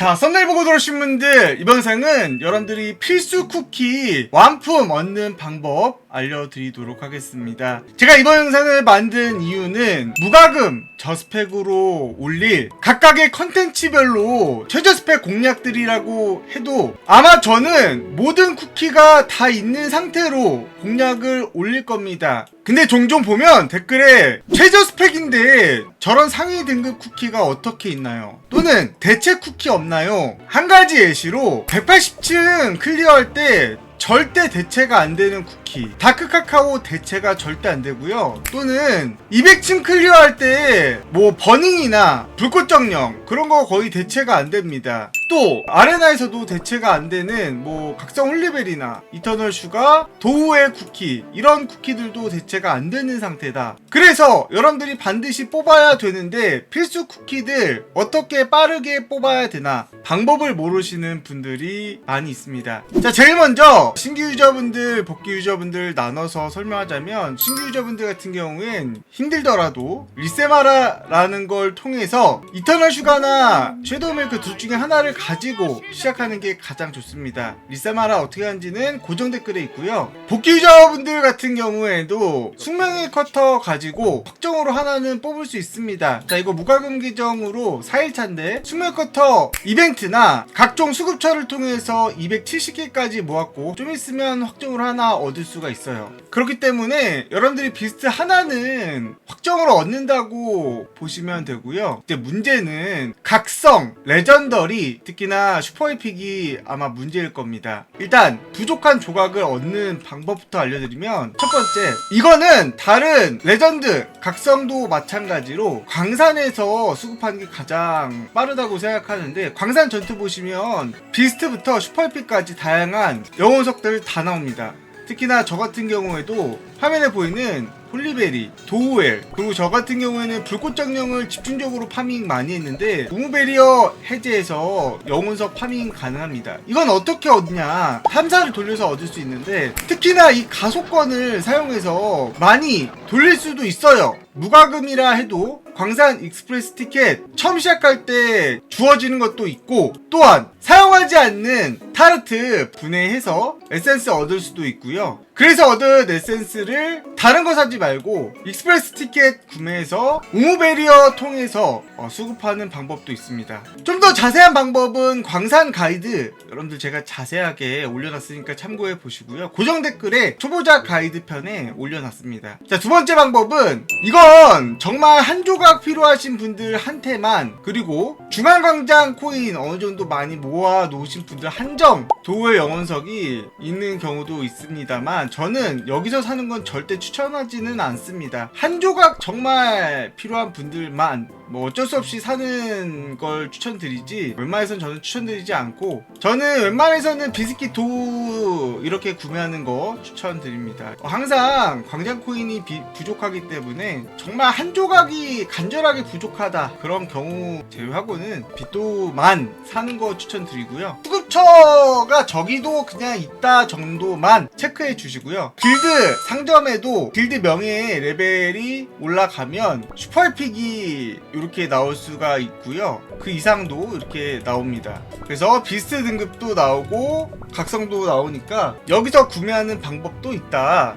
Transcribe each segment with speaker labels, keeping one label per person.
Speaker 1: 자, 썸네일 보고 들어오신 분들, 이번 영상은 여러분들이 필수 쿠키 완품 얻는 방법 알려드리도록 하겠습니다. 제가 이번 영상을 만든 이유는 무과금 저스펙으로 올릴 각각의 컨텐츠별로 최저스펙 공략들이라고 해도 아마 저는 모든 쿠키가 다 있는 상태로 공략을 올릴 겁니다. 근데 종종 보면 댓글에 최저 스펙인데 저런 상위 등급 쿠키가 어떻게 있나요? 또는 대체 쿠키 없나요? 한 가지 예시로 180층 클리어할 때 절대 대체가 안 되는 쿠키 다크 카카오 대체가 절대 안 되고요. 또는 200층 클리어할 때 뭐 버닝이나 불꽃 정령 그런 거 거의 대체가 안 됩니다. 또 아레나에서도 대체가 안 되는 뭐 각성 홀리벨이나 이터널 슈가 도우의 쿠키 이런 쿠키들도 대체가 안 되는 상태다. 그래서 여러분들이 반드시 뽑아야 되는데 필수 쿠키들 어떻게 빠르게 뽑아야 되나 방법을 모르시는 분들이 많이 있습니다. 자 제일 먼저 신규 유저분들 복귀 유저 분들 나눠서 설명하자면 신규 유저분들 같은 경우엔 힘들더라도 리세마라라는 걸 통해서 이터널 슈가나 섀도우 밀크 둘 중에 하나를 가지고 시작하는 게 가장 좋습니다. 리세마라 어떻게 하는지는 고정 댓글에 있고요. 복귀 유저분들 같은 경우에도 숙명의 커터 가지고 확정으로 하나는 뽑을 수 있습니다. 자 이거 무과금 계정으로 4일차인데 숙명 커터 이벤트나 각종 수급처를 통해서 270개까지 모았고 좀 있으면 확정으로 하나 얻을 수가 있어요. 그렇기 때문에 여러분들이 비스트 하나는 확정으로 얻는다고 보시면 되고요. 이제 문제는 각성, 레전더리, 특히나 슈퍼에픽이 아마 문제일 겁니다. 일단 부족한 조각을 얻는 방법부터 알려드리면 첫 번째 이거는 다른 레전드, 각성도 마찬가지로 광산에서 수급하는 게 가장 빠르다고 생각하는데 광산 전투 보시면 비스트부터 슈퍼에픽까지 다양한 영혼석들 다 나옵니다. 특히나 저 같은 경우에도 화면에 보이는 홀리베리, 도우엘, 그리고 저 같은 경우에는 불꽃정령을 집중적으로 파밍 많이 했는데 우무베리어 해제해서 영혼석 파밍 가능합니다. 이건 어떻게 얻냐? 탐사를 돌려서 얻을 수 있는데 특히나 이 가속권을 사용해서 많이 돌릴 수도 있어요. 무과금이라 해도 광산 익스프레스 티켓 처음 시작할 때 주어지는 것도 있고 또한 사용 하지 않는 타르트 분해해서 에센스 얻을 수도 있고요. 그래서 얻은 에센스를 다른 거 사지 말고 익스프레스 티켓 구매해서 우무베리어 통해서 어, 수급하는 방법도 있습니다. 좀 더 자세한 방법은 광산 가이드 여러분들 제가 자세하게 올려놨으니까 참고해 보시고요. 고정 댓글에 초보자 가이드 편에 올려놨습니다. 자 두 번째 방법은 이건 정말 한 조각 필요하신 분들한테만 그리고 중앙광장 코인 어느 정도 많이 모아 놓으신 분들 한정 도의 영혼석이 있는 경우도 있습니다만 저는 여기서 사는 건 절대 추천하지는 않습니다. 한 조각 정말 필요한 분들만 뭐 어쩔 수 없이 사는 걸 추천드리지 웬만해선 저는 추천드리지 않고 저는 웬만해서는 비스킷 도 이렇게 구매하는 거 추천드립니다. 어, 항상 광장 코인이 비- 부족하기 때문에 정말 한 조각이 간절하게 부족하다 그런 경우 제외하고는 빗도만 사는 거 추천드리고요. 수급처가 저기도 그냥 있다 정도만 체크해 주시고요. 길드 상점에도 길드 명예 레벨이 올라가면 슈퍼에픽이 이렇게 나올 수가 있고요. 그 이상도 이렇게 나옵니다. 그래서 비스트 등급도 나오고 각성도 나오니까 여기서 구매하는 방법도 있다.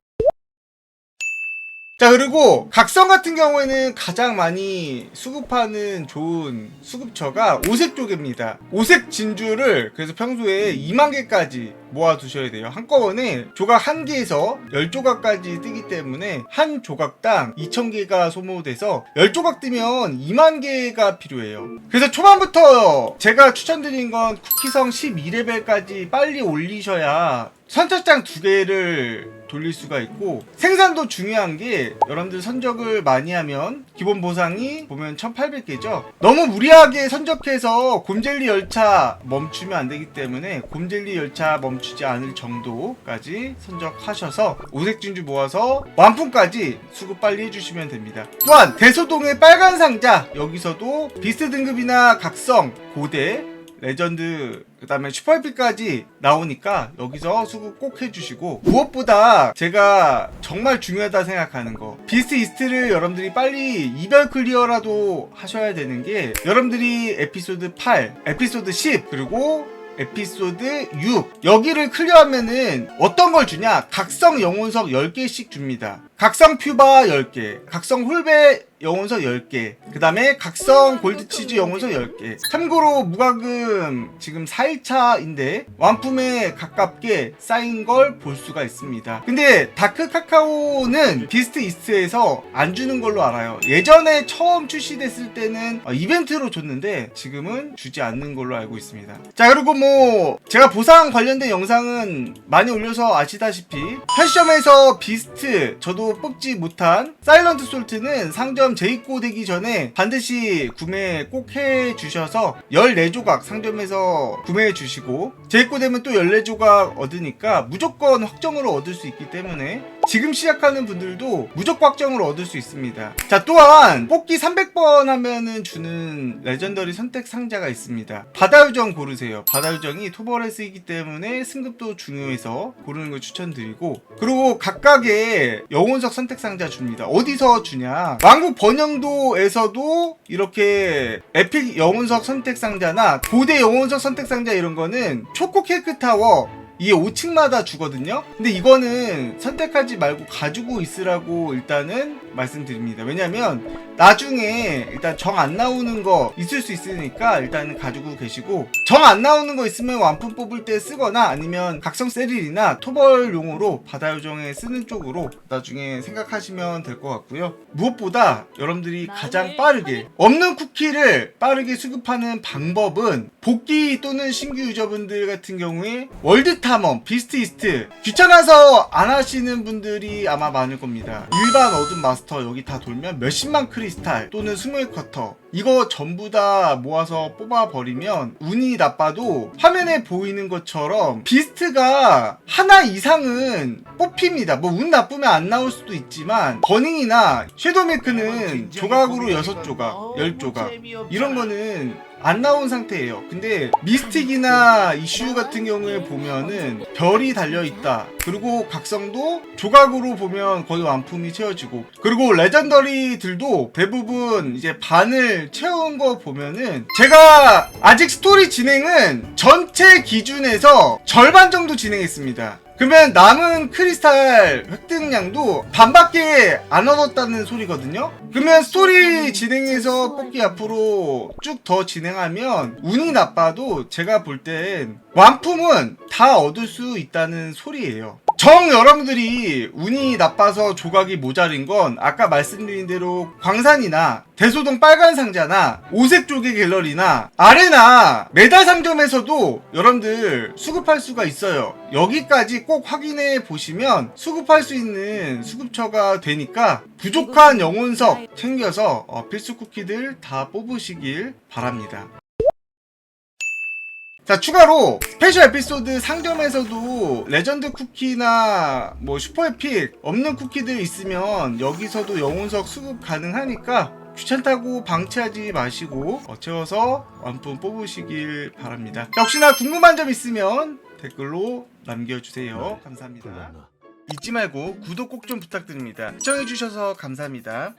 Speaker 1: 자 그리고 각성 같은 경우에는 가장 많이 수급하는 좋은 수급처가 오색 쪽입니다. 오색 진주를 그래서 평소에 2만 개까지 모아 두셔야 돼요. 한꺼번에 조각 한 개에서 10조각까지 뜨기 때문에 한 조각당 2,000개가 소모돼서 10조각 뜨면 2만 개가 필요해요. 그래서 초반부터 제가 추천드린 건 쿠키성 12레벨까지 빨리 올리셔야 선착장 두 개를 돌릴 수가 있고 생산도 중요한 게 여러분들 선적을 많이 하면 기본 보상이 보면 1800개죠. 너무 무리하게 선적해서 곰젤리 열차 멈추면 안 되기 때문에 곰젤리 열차 멈추지 않을 정도까지 선적하셔서 오색 진주 모아서 완품까지 수급 빨리 해주시면 됩니다. 또한 대소동의 빨간 상자 여기서도 비스 등급이나 각성 고대 레전드 그다음에 슈퍼에픽까지 나오니까 여기서 수급 꼭 해주시고 무엇보다 제가 정말 중요하다 생각하는 거. 비스트 이스트를 여러분들이 빨리 이별 클리어라도 하셔야 되는 게 여러분들이 에피소드 8, 에피소드 10 그리고 에피소드 6 여기를 클리어하면은 어떤 걸 주냐? 각성 영혼석 10개씩 줍니다 각성 퓨바 10개 각성 홀베 영혼석 10개 그 다음에 각성 골드치즈 영혼석 10개. 참고로 무과금 지금 4일차인데 완품에 가깝게 쌓인 걸 볼 수가 있습니다. 근데 다크 카카오는 비스트 이스트에서 안 주는 걸로 알아요. 예전에 처음 출시됐을 때는 어, 이벤트로 줬는데 지금은 주지 않는 걸로 알고 있습니다. 자 그리고 뭐 제가 보상 관련된 영상은 많이 올려서 아시다시피 편의점에서 비스트 저도 뽑지 못한 사일런트 솔트는 상점 재입고 되기 전에 반드시 구매 꼭 해 주셔서 14조각 상점에서 구매해 주시고 재입고 되면 또 14조각 얻으니까 무조건 확정으로 얻을 수 있기 때문에 지금 시작하는 분들도 무조건 확정으로 얻을 수 있습니다. 자, 또한 뽑기 300번 하면은 주는 레전더리 선택 상자가 있습니다. 바다유정 고르세요. 바다유정이 토벌에 쓰이기 때문에 승급도 중요해서 고르는 걸 추천드리고 그리고 각각의 영혼석 선택 상자 줍니다. 어디서 주냐? 왕국 번영도에서도 이렇게 에픽 영혼석 선택 상자나 고대 영혼석 선택 상자 이런 거는 초코 케이크 타워 이게 5층마다 주거든요. 근데 이거는 선택하지 말고 가지고 있으라고 일단은 말씀드립니다. 왜냐면 나중에 일단 정 안 나오는 거 있을 수 있으니까 일단은 가지고 계시고 정 안 나오는 거 있으면 완품 뽑을 때 쓰거나 아니면 각성 세릴이나 토벌용으로 바다 요정에 쓰는 쪽으로 나중에 생각하시면 될 것 같고요. 무엇보다 여러분들이 가장 빠르게 없는 쿠키를 빠르게 수급하는 방법은 복귀 또는 신규 유저분들 같은 경우에 월드 탐험, 비스트 이스트 귀찮아서 안 하시는 분들이 아마 많을 겁니다. 일반 어둠 마스터 여기 다 돌면 몇십만 크리스탈 또는 스무의 쿼터 이거 전부 다 모아서 뽑아버리면 운이 나빠도 화면에 보이는 것처럼 비스트가 하나 이상은 뽑힙니다. 뭐 운 나쁘면 안 나올 수도 있지만 버닝이나 섀도우 밀크는 조각으로 6조각, 10조각 이런 거는 안 나온 상태예요. 근데 미스틱이나 이슈 같은 경우에 보면은 별이 달려 있다. 그리고 각성도 조각으로 보면 거의 완품이 채워지고 그리고 레전더리들도 대부분 이제 반을 채운 거 보면은 제가 아직 스토리 진행은 전체 기준에서 절반 정도 진행했습니다. 그러면 남은 크리스탈 획득량도 반밖에 안 얻었다는 소리거든요. 그러면 스토리 진행해서 뽑기 앞으로 쭉 더 진행하면 운이 나빠도 제가 볼 땐 완품은 다 얻을 수 있다는 소리예요. 정 여러분들이 운이 나빠서 조각이 모자린 건 아까 말씀드린 대로 광산이나 대소동 빨간 상자나 오색 조개 갤러리나 아레나 메달 상점에서도 여러분들 수급할 수가 있어요. 여기까지 꼭 확인해 보시면 수급할 수 있는 수급처가 되니까 부족한 영혼석 챙겨서 어, 필수 쿠키들 다 뽑으시길 바랍니다. 자 추가로 스페셜 에피소드 상점에서도 레전드 쿠키나 뭐 슈퍼 에픽 없는 쿠키들 있으면 여기서도 영혼석 수급 가능하니까 귀찮다고 방치하지 마시고 어, 채워서 완품 뽑으시길 바랍니다. 자, 혹시나 궁금한 점 있으면 댓글로 남겨주세요. 감사합니다. 잊지 말고 구독 꼭 좀 부탁드립니다. 시청해주셔서 감사합니다.